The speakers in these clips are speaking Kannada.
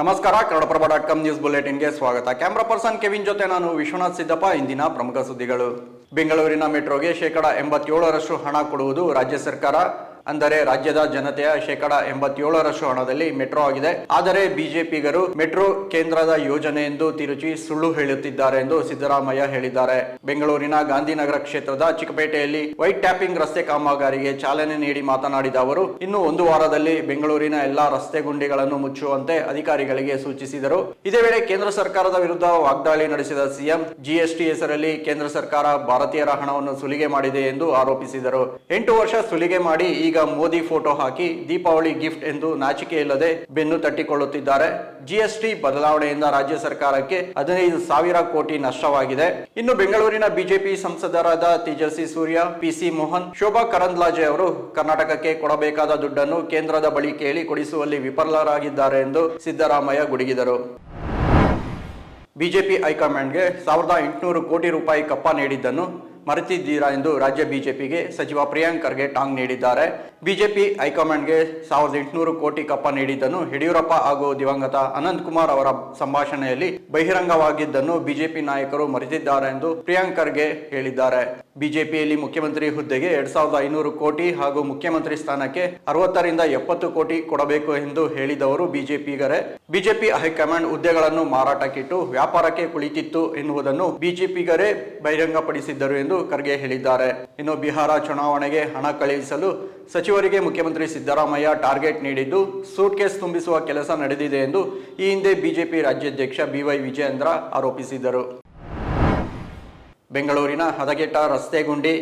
ನಮಸ್ಕಾರ, ಕನ್ನಡಪ್ರಭ ಡಾಟ್ ಕಾಮ್ ನ್ಯೂಸ್ ಬುಲೆಟಿನ್ಗೆ ಸ್ವಾಗತ. ಕ್ಯಾಮ್ರಾ ಪರ್ಸನ್ ಕೆವಿನ್ ಜೊತೆ ನಾನು ವಿಶ್ವನಾಥ್ ಸಿದ್ದಪ್ಪ, ಇಂದಿನ ಪ್ರಮುಖ ಸುದ್ದಿಗಳು. ಬೆಂಗಳೂರಿನ ಮೆಟ್ರೋಗೆ ಶೇಕಡ ಎಂಬತ್ತೇಳರಷ್ಟು ಹಣ ಕೊಡುವುದು ರಾಜ್ಯ ಸರ್ಕಾರ. ಅಂದರೆ ರಾಜ್ಯದ ಜನತೆಯ ಶೇಕಡ ಎಂಬತ್ತೇಳರಷ್ಟು ಹಣದಲ್ಲಿ ಮೆಟ್ರೋ ಆಗಿದೆ. ಆದರೆ ಬಿಜೆಪಿಗರು ಮೆಟ್ರೋ ಕೇಂದ್ರದ ಯೋಜನೆ ಎಂದು ತಿರುಚಿ ಸುಳ್ಳು ಹೇಳುತ್ತಿದ್ದಾರೆ ಎಂದು ಸಿದ್ದರಾಮಯ್ಯ ಹೇಳಿದ್ದಾರೆ. ಬೆಂಗಳೂರಿನ ಗಾಂಧಿನಗರ ಕ್ಷೇತ್ರದ ಚಿಕ್ಕಪೇಟೆಯಲ್ಲಿ ವೈಟ್ ಟ್ಯಾಪಿಂಗ್ ರಸ್ತೆ ಕಾಮಗಾರಿಗೆ ಚಾಲನೆ ನೀಡಿ ಮಾತನಾಡಿದ ಅವರು, ಇನ್ನು ಒಂದು ವಾರದಲ್ಲಿ ಬೆಂಗಳೂರಿನ ಎಲ್ಲಾ ರಸ್ತೆ ಗುಂಡಿಗಳನ್ನು ಮುಚ್ಚುವಂತೆ ಅಧಿಕಾರಿಗಳಿಗೆ ಸೂಚಿಸಿದರು. ಇದೇ ವೇಳೆ ಕೇಂದ್ರ ಸರ್ಕಾರದ ವಿರುದ್ಧ ವಾಗ್ದಾಳಿ ನಡೆಸಿದ ಸಿಎಂ, ಜಿಎಸ್ಟಿ ಹೆಸರಲ್ಲಿ ಕೇಂದ್ರ ಸರ್ಕಾರ ಭಾರತೀಯರ ಹಣವನ್ನು ಸುಲಿಗೆ ಮಾಡಿದೆ ಎಂದು ಆರೋಪಿಸಿದರು. ಎಂಟು ವರ್ಷ ಸುಲಿಗೆ ಮಾಡಿ ಈಗ ಮೋದಿ ಫೋಟೋ ಹಾಕಿ ದೀಪಾವಳಿ ಗಿಫ್ಟ್ ಎಂದು ನಾಚಿಕೆ ಇಲ್ಲದೆ ಬೆನ್ನು ತಟ್ಟಿಕೊಳ್ಳುತ್ತಿದ್ದಾರೆ. ಜಿಎಸ್ಟಿ ಬದಲಾವಣೆಯಿಂದ ರಾಜ್ಯ ಸರ್ಕಾರಕ್ಕೆ ಹದಿನೈದು ಸಾವಿರ ಕೋಟಿ ನಷ್ಟವಾಗಿದೆ. ಇನ್ನು ಬೆಂಗಳೂರಿನ ಬಿಜೆಪಿ ಸಂಸದರಾದ ತೇಜಸ್ವಿ ಸೂರ್ಯ, ಪಿಸಿ ಮೋಹನ್, ಶೋಭಾ ಕರಂದ್ಲಾಜೆ ಅವರು ಕರ್ನಾಟಕಕ್ಕೆ ಕೊಡಬೇಕಾದ ದುಡ್ಡನ್ನು ಕೇಂದ್ರದ ಬಳಿ ಕೇಳಿ ಕೊಡಿಸುವಲ್ಲಿ ವಿಫಲರಾಗಿದ್ದಾರೆ ಎಂದು ಸಿದ್ದರಾಮಯ್ಯ ಗುಡುಗಿದರು. ಬಿಜೆಪಿ ಹೈಕಮಾಂಡ್ಗೆ ಸಾವಿರದ ಎಂಟುನೂರು ಕೋಟಿ ರೂಪಾಯಿ ಕಪ್ಪ ನೀಡಿದ್ದನ್ನು ಮರೆತಿದ್ದೀರಾ ಎಂದು ರಾಜ್ಯ ಬಿಜೆಪಿಗೆ ಸಚಿವ ಪ್ರಿಯಾಂಕ್ ಖರ್ಗೆ ಟಾಂಗ್ ನೀಡಿದ್ದಾರೆ. ಬಿಜೆಪಿ ಹೈಕಮಾಂಡ್ಗೆ ಸಾವಿರದ ಎಂಟುನೂರು ಕೋಟಿ ಕಪ್ಪ ನೀಡಿದ್ದನ್ನು ಯಡಿಯೂರಪ್ಪ ಹಾಗೂ ದಿವಂಗತ ಅನಂತ್ ಕುಮಾರ್ ಅವರ ಸಂಭಾಷಣೆಯಲ್ಲಿ ಬಹಿರಂಗವಾಗಿದ್ದನ್ನು ಬಿಜೆಪಿ ನಾಯಕರು ಮರೆತಿದ್ದಾರೆ ಎಂದು ಪ್ರಿಯಾಂಕ್ ಖರ್ಗೆ ಹೇಳಿದ್ದಾರೆ. ಬಿಜೆಪಿಯಲ್ಲಿ ಮುಖ್ಯಮಂತ್ರಿ ಹುದ್ದೆಗೆ ಎರಡ್ ಸಾವಿರದ ಐನೂರು ಕೋಟಿ ಹಾಗೂ ಮುಖ್ಯಮಂತ್ರಿ ಸ್ಥಾನಕ್ಕೆ ಅರವತ್ತರಿಂದ ಎಪ್ಪತ್ತು ಕೋಟಿ ಕೊಡಬೇಕು ಎಂದು ಹೇಳಿದವರು ಬಿಜೆಪಿಗರೇ. ಬಿಜೆಪಿ ಹೈಕಮಾಂಡ್ ಹುದ್ದೆಗಳನ್ನು ಮಾರಾಟಕ್ಕಿಟ್ಟು ವ್ಯಾಪಾರಕ್ಕೆ ಕುಳಿತಿತ್ತು ಎನ್ನುವುದನ್ನು ಬಿಜೆಪಿಗರೇ ಬಹಿರಂಗಪಡಿಸಿದ್ದರು ಎಂದು ಖರ್ಗೆ ಹೇಳಿದ್ದಾರೆ. ಇನ್ನು ಬಿಹಾರ ಚುನಾವಣೆಗೆ ಹಣ ಕಳುಹಿಸಲು ಸಚಿವರಿಗೆ ಮುಖ್ಯಮಂತ್ರಿ ಸಿದ್ದರಾಮಯ್ಯ ಟಾರ್ಗೆಟ್ ನೀಡಿದ್ದು ಸೂಟ್ ಕೇಸ್ ತುಂಬಿಸುವ ಕೆಲಸ ನಡೆದಿದೆ ಎಂದು ಈ ಹಿಂದೆ ಬಿಜೆಪಿ ರಾಜ್ಯಾಧ್ಯಕ್ಷ ಬಿವೈ ವಿಜಯೇಂದ್ರ ಆರೋಪಿಸಿದ್ದರು ಬೆಂಗಳೂರಿನ ಹದಗೆಟ್ಟ ರಸ್ತೆ ಗುಂಡಿ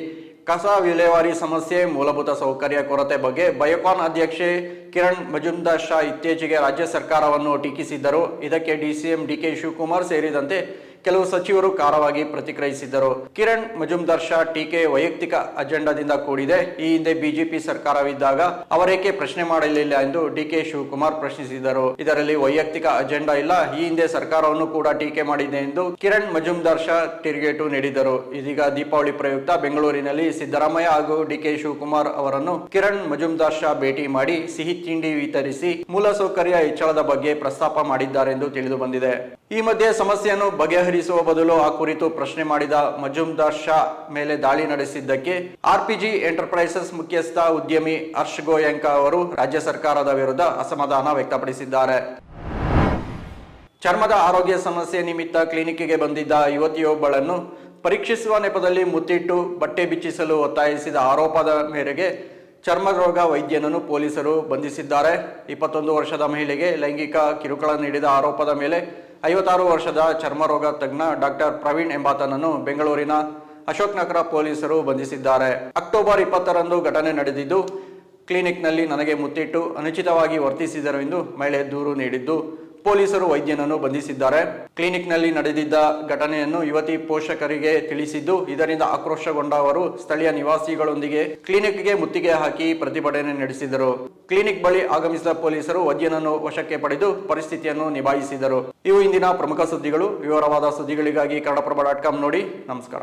ಕಸ ವಿಲೇವಾರಿ ಸಮಸ್ಯೆ, ಮೂಲಭೂತ ಸೌಕರ್ಯ ಕೊರತೆ ಬಗ್ಗೆ ಬಯೋಕಾನ್ ಅಧ್ಯಕ್ಷೆ ಕಿರಣ್ ಮಜುಮ್ದಾರ್ ಶಾ ಇತ್ತೀಚೆಗೆ ರಾಜ್ಯ ಸರ್ಕಾರವನ್ನು ಟೀಕಿಸಿದ್ದರು. ಇದಕ್ಕೆ ಡಿಸಿಎಂ ಡಿಕೆ ಶಿವಕುಮಾರ್ ಸೇರಿದಂತೆ ಕೆಲವು ಸಚಿವರು ಖಾರವಾಗಿ ಪ್ರತಿಕ್ರಿಯಿಸಿದ್ದರು. ಕಿರಣ್, ಮಜುಮ್ದಾರ್ ಶಾ ಟೀಕೆ ವೈಯಕ್ತಿಕ ಅಜೆಂಡಾದಿಂದ ಕೂಡಿದೆ. ಈ ಹಿಂದೆ ಬಿಜೆಪಿ ಸರ್ಕಾರವಿದ್ದಾಗ ಅವರೇಕೆ ಪ್ರಶ್ನೆ ಮಾಡಲಿಲ್ಲ ಎಂದು ಡಿಕೆ ಶಿವಕುಮಾರ್ ಪ್ರಶ್ನಿಸಿದರು. ಇದರಲ್ಲಿ ವೈಯಕ್ತಿಕ ಅಜೆಂಡಾ ಇಲ್ಲ. ಈ ಹಿಂದೆ ಸರ್ಕಾರವನ್ನು ಕೂಡ ಟೀಕೆ ಮಾಡಿದೆ ಎಂದು ಕಿರಣ್, ಮಜುಮ್ದಾರ್ ಶಾ ತಿರುಗೇಟು ನೀಡಿದರು. ಇದೀಗ ದೀಪಾವಳಿ ಪ್ರಯುಕ್ತ ಬೆಂಗಳೂರಿನಲ್ಲಿ ಸಿದ್ದರಾಮಯ್ಯ ಹಾಗೂ ಡಿಕೆ ಶಿವಕುಮಾರ್ ಅವರನ್ನು ಕಿರಣ್, ಮಜುಮ್ದಾರ್ ಶಾ ಭೇಟಿ ಮಾಡಿ ಸಿಹಿ ತಿಂಡಿ ವಿತರಿಸಿ ಮೂಲಸೌಕರ್ಯ ಹೆಚ್ಚಳದ ಬಗ್ಗೆ ಪ್ರಸ್ತಾಪ ಮಾಡಿದ್ದಾರೆ ಎಂದು ತಿಳಿದು ಬಂದಿದೆ ಈ ಮಧ್ಯೆ ಸಮಸ್ಯೆಯನ್ನು ಬಗೆಹರಿಸುವ ಬದಲು ಆ ಕುರಿತು ಪ್ರಶ್ನೆ ಮಾಡಿದ ಮಜುಮ್ದಾರ್ ಶಾ ಮೇಲೆ ದಾಳಿ ನಡೆಸಿದ್ದಕ್ಕೆ ಆರ್ಪಿಜಿ ಎಂಟರ್ಪ್ರೈಸಸ್ ಮುಖ್ಯಸ್ಥ ಉದ್ಯಮಿ ಹರ್ಷ್ ಗೋಯಂಕ ಅವರು ರಾಜ್ಯ ಸರ್ಕಾರದ ವಿರುದ್ಧ ಅಸಮಾಧಾನ ವ್ಯಕ್ತಪಡಿಸಿದ್ದಾರೆ. ಚರ್ಮದ ಆರೋಗ್ಯ ಸಮಸ್ಯೆ ನಿಮಿತ್ತ ಕ್ಲಿನಿಕ್ಗೆ ಬಂದಿದ್ದ ಯುವತಿಯೊಬ್ಬಳನ್ನು ಪರೀಕ್ಷಿಸುವ ನೆಪದಲ್ಲಿ ಮುತ್ತಿಟ್ಟು ಬಟ್ಟೆ ಬಿಚ್ಚಿಸಲು ಒತ್ತಾಯಿಸಿದ ಆರೋಪದ ಮೇರೆಗೆ ಚರ್ಮರೋಗ ವೈದ್ಯನನ್ನು ಪೊಲೀಸರು ಬಂಧಿಸಿದ್ದಾರೆ. ಇಪ್ಪತ್ತೊಂದು ವರ್ಷದ ಮಹಿಳೆಗೆ ಲೈಂಗಿಕ ಕಿರುಕುಳ ನೀಡಿದ ಆರೋಪದ ಮೇಲೆ ಐವತ್ತಾರು ವರ್ಷದ ಚರ್ಮರೋಗ ತಜ್ಞ ಡಾಕ್ಟರ್ ಪ್ರವೀಣ್ ಎಂಬಾತನನ್ನು ಬೆಂಗಳೂರಿನ ಅಶೋಕ್ ನಗರ ಪೊಲೀಸರು ಬಂಧಿಸಿದ್ದಾರೆ. ಅಕ್ಟೋಬರ್ ಇಪ್ಪತ್ತರಂದು ಘಟನೆ ನಡೆದಿದ್ದು, ಕ್ಲಿನಿಕ್ನಲ್ಲಿ ನನಗೆ ಮುತ್ತಿಟ್ಟು ಅನುಚಿತವಾಗಿ ವರ್ತಿಸಿದರು ಎಂದು ಮಹಿಳೆ ದೂರು ನೀಡಿದ್ದು ಪೊಲೀಸರು ವೈದ್ಯನನ್ನು ಬಂಧಿಸಿದ್ದಾರೆ. ಕ್ಲಿನಿಕ್ನಲ್ಲಿ ನಡೆದಿದ್ದ ಘಟನೆಯನ್ನು ಯುವತಿ ಪೋಷಕರಿಗೆ ತಿಳಿಸಿದ್ದು, ಇದರಿಂದ ಆಕ್ರೋಶಗೊಂಡ ಅವರು ಸ್ಥಳೀಯ ನಿವಾಸಿಗಳೊಂದಿಗೆ ಕ್ಲಿನಿಕ್ಗೆ ಮುತ್ತಿಗೆ ಹಾಕಿ ಪ್ರತಿಭಟನೆ ನಡೆಸಿದರು. ಕ್ಲಿನಿಕ್ ಬಳಿ ಆಗಮಿಸಿದ ಪೊಲೀಸರು ವೈದ್ಯನನ್ನು ವಶಕ್ಕೆ ಪಡೆದು ಪರಿಸ್ಥಿತಿಯನ್ನು ನಿಭಾಯಿಸಿದರು. ಇವು ಇಂದಿನ ಪ್ರಮುಖ ಸುದ್ದಿಗಳು. ವಿವರವಾದ ಸುದ್ದಿಗಳಿಗಾಗಿ ಕನ್ನಡಪ್ರಭ ಡಾಟ್ ಕಾಮ್ ನೋಡಿ. ನಮಸ್ಕಾರ.